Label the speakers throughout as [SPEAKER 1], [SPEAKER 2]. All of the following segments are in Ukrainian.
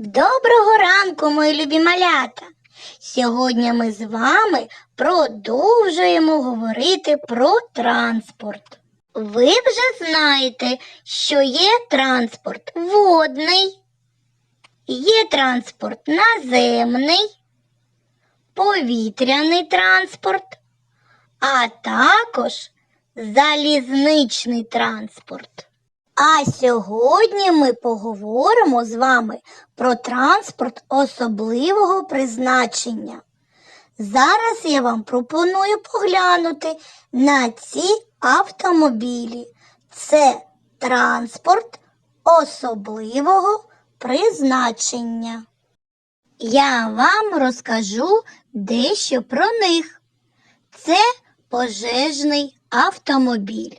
[SPEAKER 1] Доброго ранку, мої любі малята! Сьогодні ми з вами продовжуємо говорити про транспорт. Ви вже знаєте, що є транспорт водний, є транспорт наземний, повітряний транспорт, а також залізничний транспорт. А сьогодні ми поговоримо з вами про транспорт особливого призначення. Зараз я вам пропоную поглянути на ці автомобілі. Це транспорт особливого призначення. Я вам розкажу дещо про них. Це пожежний автомобіль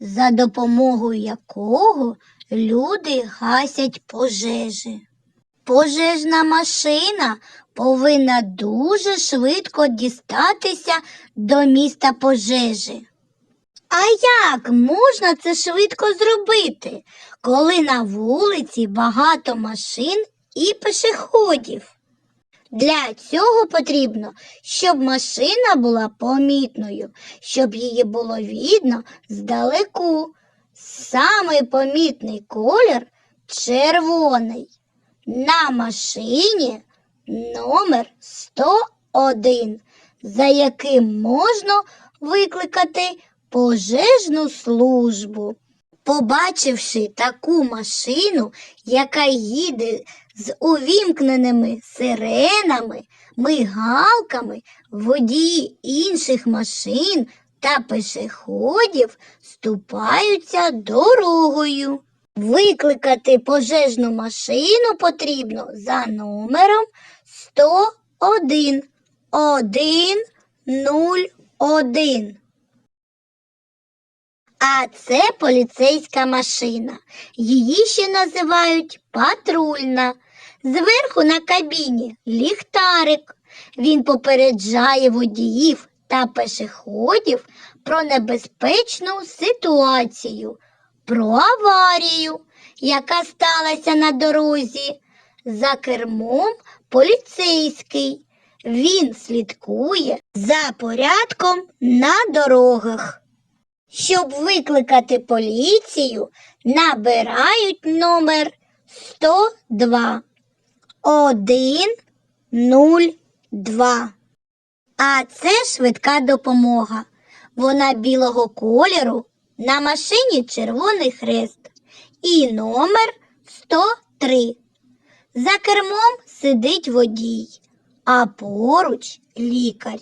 [SPEAKER 1] за допомогою якого люди гасять пожежі. Пожежна машина повинна дуже швидко дістатися до міста пожежі. А як можна це швидко зробити, коли на вулиці багато машин і пешеходів? Для цього потрібно, щоб машина була помітною, щоб її було видно здалеку. Самий помітний колір червоний. На машині номер 101, за яким можна викликати пожежну службу. Побачивши таку машину, яка їде з увімкненими сиренами, мигалками, водії інших машин та пешеходів ступаються дорогою. Викликати пожежну машину потрібно за номером 101 101. А це поліцейська машина. Її ще називають патрульна. Зверху на кабіні ліхтарик. Він попереджає водіїв та пешеходів про небезпечну ситуацію, про аварію, яка сталася на дорозі. За кермом поліцейський. Він слідкує за порядком на дорогах. Щоб викликати поліцію, набирають номер 102 102. А це швидка допомога. Вона білого кольору, на машині червоний хрест і номер 103. За кермом сидить водій, а поруч лікар.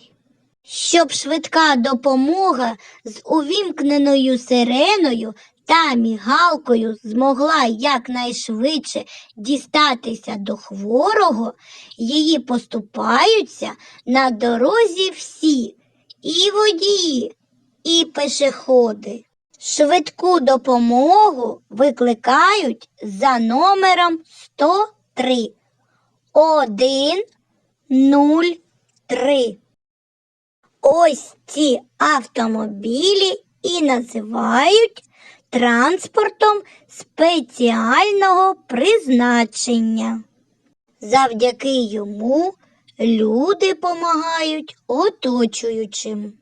[SPEAKER 1] Щоб швидка допомога з увімкненою сиреною та мігалкою змогла якнайшвидше дістатися до хворого, її поступаються на дорозі всі і водії, і пешеходи. Швидку допомогу викликають за номером 103 103. Ось ці автомобілі і називають транспортом спеціального призначення. Завдяки йому люди помагають оточуючим.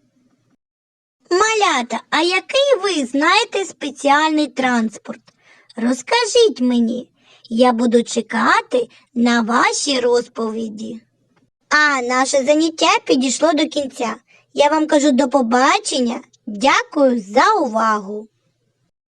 [SPEAKER 1] Малята, а який ви знаєте спеціальний транспорт? Розкажіть мені, я буду чекати на ваші розповіді. А наше заняття підійшло до кінця. Я вам кажу до побачення. Дякую за увагу.